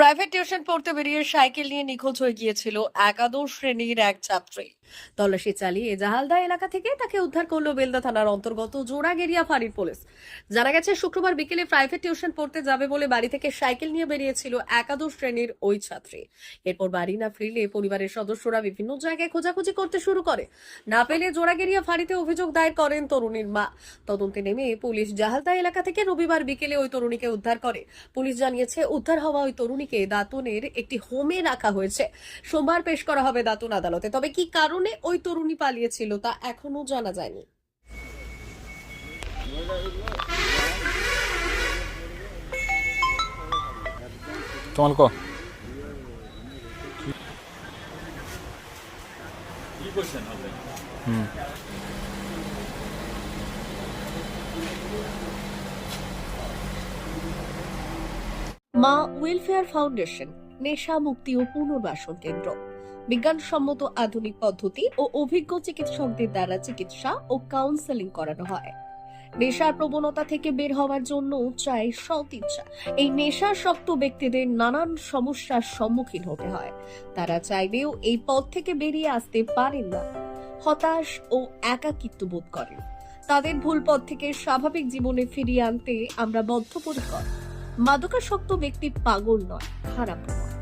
Private tuition পড়তে বেরিয়ে cycle নিয়ে নিখোঁজ হয়ে গিয়েছিল একাদশ শ্রেণির এক ছাত্রী। তল্লাশি চালিয়ে জাহালদা এলাকা থেকে তাকে উদ্ধার করল বেলদা থানার অন্তর্গত জোড়াগেরিয়া ফাঁড়ির পুলিশ। জানা গেছে, শুক্রবার বিকেলে প্রাইভেট টিউশন পড়তে যাবে বলে বাড়ি থেকে সাইকেল নিয়ে বেরিয়েছিল একাদশ শ্রেণির ওই ছাত্রী। এরপর বাড়ি না ফিরলে পরিবারের সদস্যরা বিভিন্ন জায়গায় খোঁজাখুঁজি করতে শুরু করে। না পেলে জোড়াগেরিয়া ফাঁড়িতে অভিযোগ দায়ের করেন তরুণীর মা। তদন্তে নেমে পুলিশ জাহালদা এলাকা থেকে রবিবার বিকেলে ওই তরুণীকে উদ্ধার করে। পুলিশ জানিয়েছে, উদ্ধার হওয়া ওই তরুণীকে দাঁতনের একটি হোমে রাখা হয়েছে। সোমবার পেশ করা হবে দাঁতন আদালতে। তবে কি কারণে ওই তরুণী পালিয়েছিল তা এখনও জানা যায়নি। তোমার ক। হুম। মা ওয়েলফেয়ার ফাউন্ডেশন নেশা মুক্তি ও পুনর্বাসন কেন্দ্র। বিজ্ঞানসম্মত আধুনিক পদ্ধতি ও অভিজ্ঞ চিকিৎসকদের দ্বারা চিকিৎসা ও কাউন্সেলিং করানো হয়। নেশার প্রবণতা থেকে বের হওয়ার জন্য চাই সৎ ইচ্ছা এই নেশাসক্ত ব্যক্তিদের নানান সমস্যার সম্মুখীন হতে হয়। তারা চাইলেও এই পথ থেকে বেরিয়ে আসতে পারেন না। হতাশ ও একাকিত্ব বোধ করেন। তাদের ভুল পথ থেকে স্বাভাবিক জীবনে ফিরিয়ে আনতে আমরা বদ্ধপরিকর। মাদকাসক্ত ব্যক্তি পাগল নয়, খারাপ নয়।